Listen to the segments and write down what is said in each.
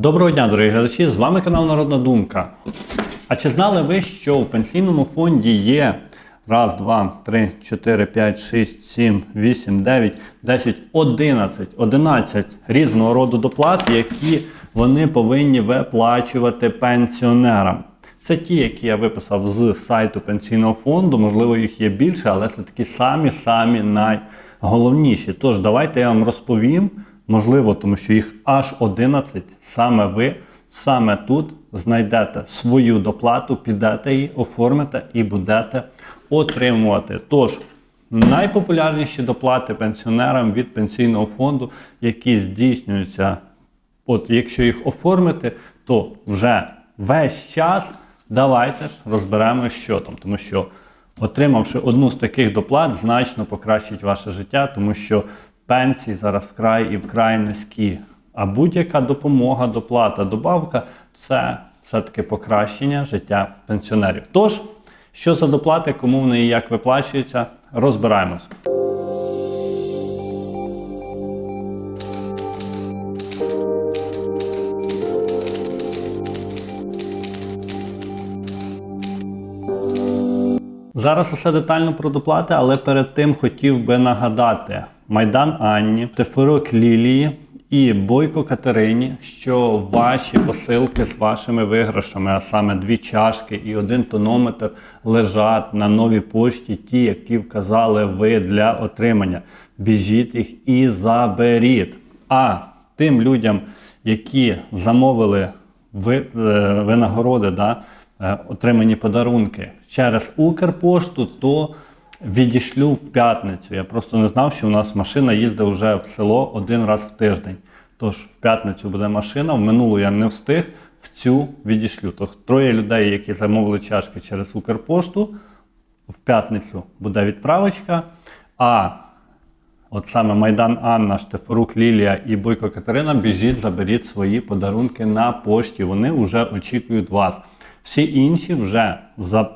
Доброго дня, дорогі глядачі! З вами канал Народна Думка. А чи знали ви, що в пенсійному фонді є раз, два, три, чотири, п'ять, шість, сім, вісім, дев'ять, десять, одинадцять, одинадцять різного роду доплат, які вони повинні виплачувати пенсіонерам? Це ті, які я виписав з сайту пенсійного фонду. Можливо, їх є більше, але це такі самі-самі найголовніші. Тож, давайте я вам розповім. Можливо, тому що їх аж 11, саме ви, саме тут знайдете свою доплату, підете її, оформите і будете отримувати. Тож, найпопулярніші доплати пенсіонерам від пенсійного фонду, які здійснюються, от якщо їх оформити, то вже весь час давайте ж розберемо, що там, тому що. Отримавши одну з таких доплат, значно покращить ваше життя, тому що пенсії зараз вкрай і вкрай низькі. А будь-яка допомога, доплата, добавка це все-таки покращення життя пенсіонерів. Тож, що за доплати, кому вони і як виплачуються, розбираємось. Зараз усе детально про доплати, але перед тим хотів би нагадати Майдан Анні, Тефорок Лілії і Бойко Катерині, що ваші посилки з вашими виграшами, а саме дві чашки і один тонометр, лежать на новій пошті, ті, які вказали ви для отримання. Біжіть їх і заберіть. А тим людям, які замовили ви, е, винагороди, да, е, отримані подарунки через Укрпошту, то відійшлю в п'ятницю. Я просто не знав, що у нас машина їздить вже в село один раз в тиждень. Тож в п'ятницю буде машина, в минулу я не встиг, в цю відійшлю. Тож троє людей, які замовили чашки через Укрпошту, в п'ятницю буде відправочка. А От саме Майдан Анна, Штефорук Лілія і Бойко Катерина, біжіть, заберіть свої подарунки на пошті. Вони вже очікують вас. Всі інші вже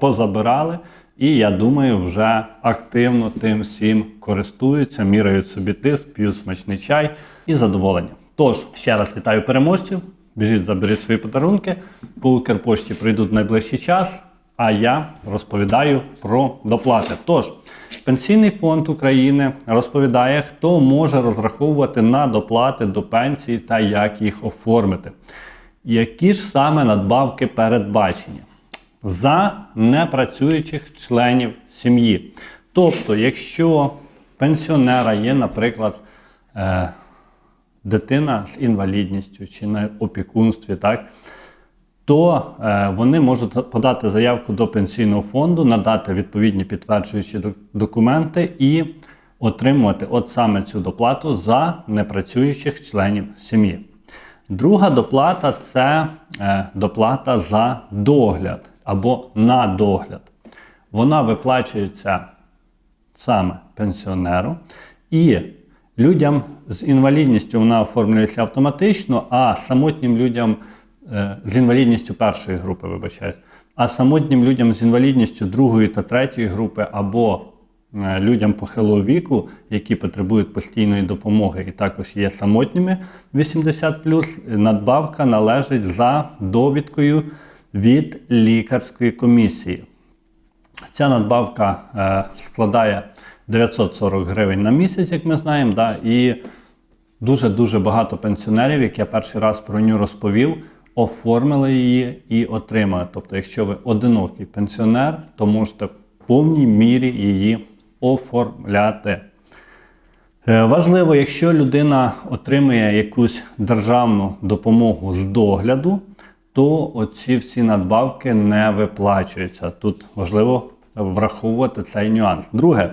позабирали, і я думаю, вже активно тим всім користуються, міряють собі тиск, п'ють смачний чай і задоволені. Тож, ще раз вітаю переможців. Біжіть, заберіть свої подарунки. По Укрпошті прийдуть в найближчий час. А я розповідаю про доплати. Тож, Пенсійний фонд України розповідає, хто може розраховувати на доплати до пенсії та як їх оформити. Які ж саме надбавки передбачені за непрацюючих членів сім'ї. Тобто, якщо пенсіонера є, наприклад, е, дитина з інвалідністю чи на опікунстві, так, то е, вони можуть подати заявку до пенсійного фонду, надати відповідні підтверджуючі документи і отримувати от саме цю доплату за непрацюючих членів сім'ї. Друга доплата це е, доплата за догляд або на догляд. Вона виплачується саме пенсіонеру. І людям з інвалідністю вона оформлюється автоматично, а самотнім людям е, з інвалідністю першої групи, вибачаюсь, а самотнім людям з інвалідністю другої та третьої групи або е, людям похилого віку, які потребують постійної допомоги і також є самотніми 80+, надбавка належить за довідкою від лікарської комісії. Ця надбавка е, складає 940 гривень на місяць, як ми знаємо. Да, і дуже-дуже багато пенсіонерів, як я перший раз про нього розповів, оформили її і отримали. Тобто, якщо ви одинокий пенсіонер, то можете в повній мірі її оформляти. Е, Важливо, якщо людина отримує якусь державну допомогу з догляду, то оці всі надбавки не виплачуються. Тут важливо враховувати цей нюанс. Друге,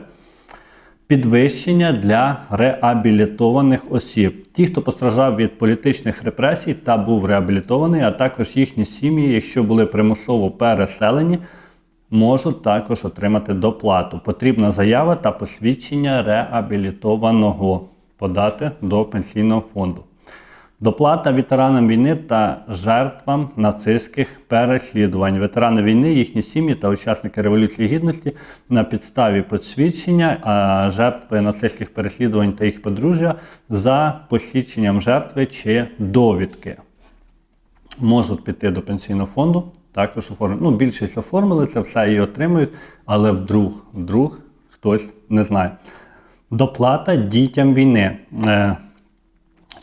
підвищення для реабілітованих осіб. Ті, хто постраждав від політичних репресій та був реабілітований, а також їхні сім'ї, якщо були примусово переселені, можуть також отримати доплату. Потрібна заява та посвідчення реабілітованого подати до пенсійного фонду. Доплата ветеранам війни та жертвам нацистських переслідувань. Ветерани війни, їхні сім'ї та учасники Революції Гідності на підставі посвідчення, а жертви нацистських переслідувань та їх подружжя за посвідченням жертви чи довідки. можуть піти до пенсійного фонду, також оформити. Ну, більшість оформили це все і отримують, але вдруг, вдруг хтось не знає. Доплата дітям війни.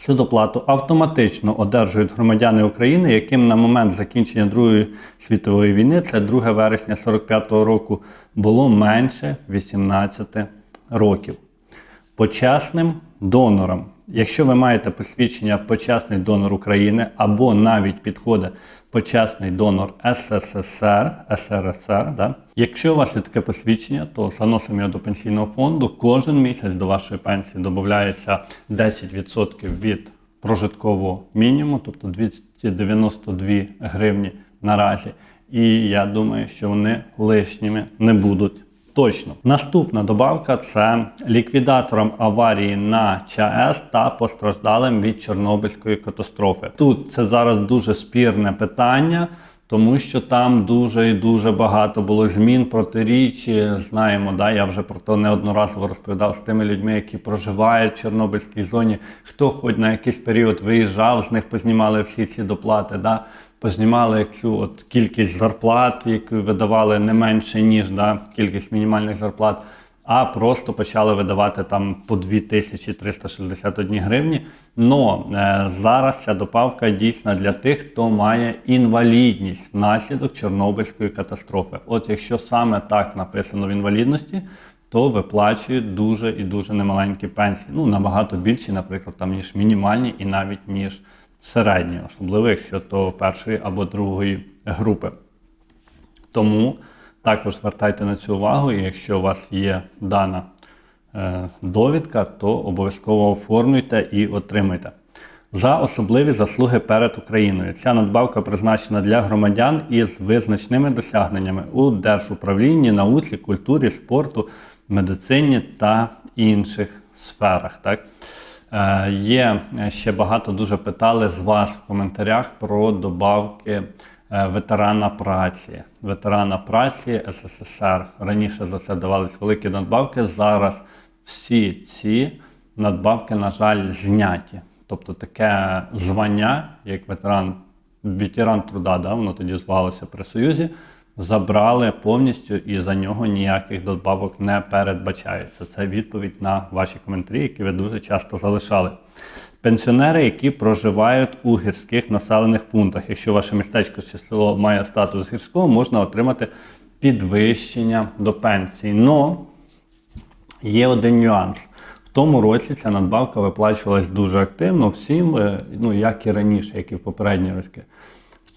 Цю доплату автоматично одержують громадяни України, яким на момент закінчення Другої світової війни, це 2 вересня 45-го року, було менше 18 років. Почесним донорам. Якщо ви маєте посвідчення почесний донор України або навіть підходить почесний донор СССР, СРСР, да? якщо у вас є таке посвідчення, то заносимо його до пенсійного фонду. Кожен місяць до вашої пенсії додається 10% від прожиткового мінімуму, тобто 292 гривні наразі. І я думаю, що вони лишніми не будуть. Точно. Наступна добавка це ліквідаторам аварії на ЧАЕС та постраждалим від Чорнобильської катастрофи. Тут це зараз дуже спірне питання, тому що там дуже і дуже багато було змін, протиріч. Знаємо, да, я вже про це неодноразово розповідав з тими людьми, які проживають в Чорнобильській зоні. Хто хоч на якийсь період виїжджав, з них познімали всі ці доплати. Да познімали цю от кількість зарплат, яку видавали не менше, ніж да, кількість мінімальних зарплат, а просто почали видавати там по 2361 гривні. Но е, зараз ця добавка дійсна для тих, хто має інвалідність внаслідок Чорнобильської катастрофи. От якщо саме так написано в інвалідності, то виплачують дуже і дуже немаленькі пенсії. Ну, набагато більші, наприклад, там, ніж мінімальні і навіть ніж середньої, особливо якщо то першої або другої групи. Тому також звертайте на цю увагу, і якщо у вас є дана е, довідка, то обов'язково оформлюйте і отримуйте. За особливі заслуги перед Україною. Ця надбавка призначена для громадян із визначними досягненнями у держуправлінні, науці, культурі, спорту, медицині та інших сферах. Так? Е, Є ще багато дуже питали з вас в коментарях про добавки е, ветерана праці. Ветерана праці СССР. Раніше за це давались великі надбавки. Зараз всі ці надбавки, на жаль, зняті. Тобто таке звання, як ветеран, ветеран труда, да, воно тоді звалося при Союзі, забрали повністю і за нього ніяких добавок не передбачається. Це відповідь на ваші коментарі, які ви дуже часто залишали. Пенсіонери, які проживають у гірських населених пунктах. Якщо ваше містечко чи село має статус гірського, можна отримати підвищення до пенсії. Но є один нюанс. В тому році ця надбавка виплачувалась дуже активно всім, е, ну як і раніше, як і в попередні роки.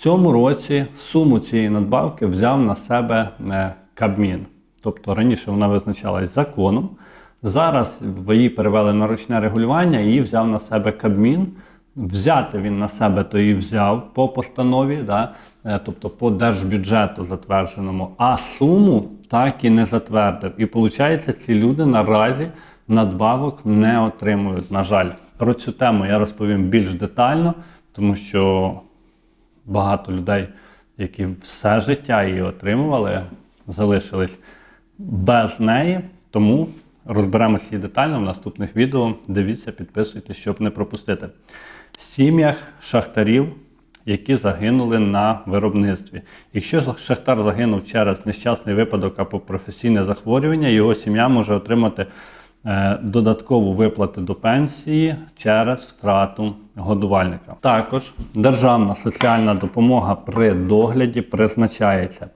Цьому році суму цієї надбавки взяв на себе е, Кабмін. Тобто раніше вона визначалась законом. Зараз її перевели на ручне регулювання і її взяв на себе Кабмін. Взяти він на себе то і взяв по постанові, да? е, тобто по держбюджету затвердженому, а суму так і не затвердив. І виходить, ці люди наразі надбавок не отримують. На жаль, про цю тему я розповім більш детально, тому що багато людей, які все життя її отримували, залишились без неї. Тому розберемося її детально в наступних відео. Дивіться, підписуйтесь, щоб не пропустити. В сім'ях шахтарів, які загинули на виробництві. Якщо шахтар загинув через нещасний випадок або професійне захворювання, його сім'я може отримати додаткову виплату до пенсії через втрату годувальника. Також державна соціальна допомога при догляді призначається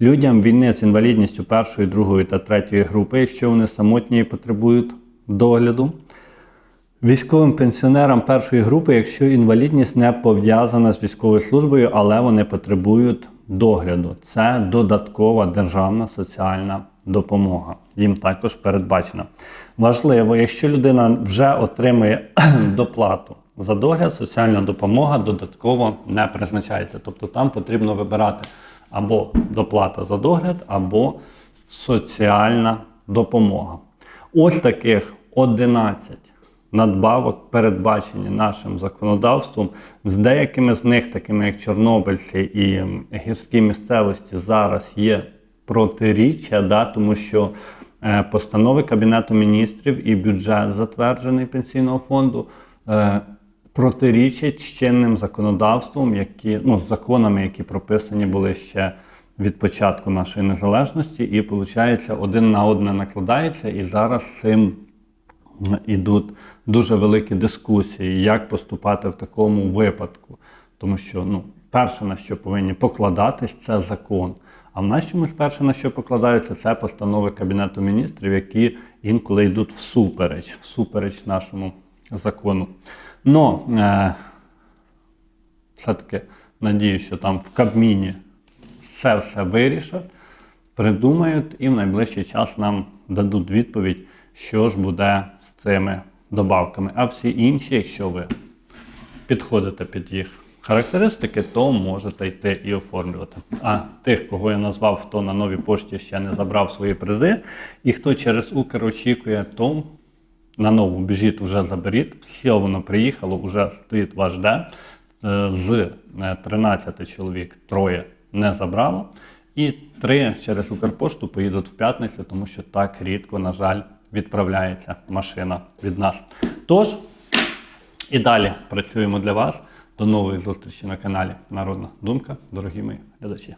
людям війни з інвалідністю першої, другої та третьої групи, якщо вони самотні і потребують догляду. Військовим пенсіонерам першої групи, якщо інвалідність не пов'язана з військовою службою, але вони потребують догляду. Це додаткова державна соціальна допомога. Їм також передбачена. Важливо, якщо людина вже отримує доплату за догляд, соціальна допомога додатково не призначається. Тобто там потрібно вибирати або доплата за догляд, або соціальна допомога. Ось таких 11 надбавок передбачені нашим законодавством. З деякими з них, такими як Чорнобильці і гірські місцевості, зараз є протиріччя, да, тому що е, постанови Кабінету міністрів і бюджет затверджений пенсійного фонду. Е, протирічить з чинним законодавством, які, ну, законами, які прописані були ще від початку нашої незалежності, і виходить, один на одне накладається, і зараз цим ідуть дуже великі дискусії, як поступати в такому випадку. Тому що ну, перше, на що повинні покладатись, це закон. А в нас чомусь перше, на що покладаються, це постанови Кабінету міністрів, які інколи йдуть всупереч, всупереч нашому закону. Но е, все-таки надію, що там в Кабміні все все вирішать, придумають і в найближчий час нам дадуть відповідь, що ж буде з цими добавками. А всі інші, якщо ви підходите під їх характеристики, то можете йти і оформлювати. А тих, кого я назвав, хто на новій пошті ще не забрав свої призи, і хто через Укр очікує, то на нову біжіть, вже заберіть. Все воно приїхало, вже стоїть ваш де. Е, З е, 13 чоловік троє не забрало. І три через Укрпошту поїдуть в п'ятницю, тому що так рідко, на жаль, відправляється машина від нас. Тож, і далі працюємо для вас. До нової зустрічі на каналі Народна Думка, дорогі мої глядачі.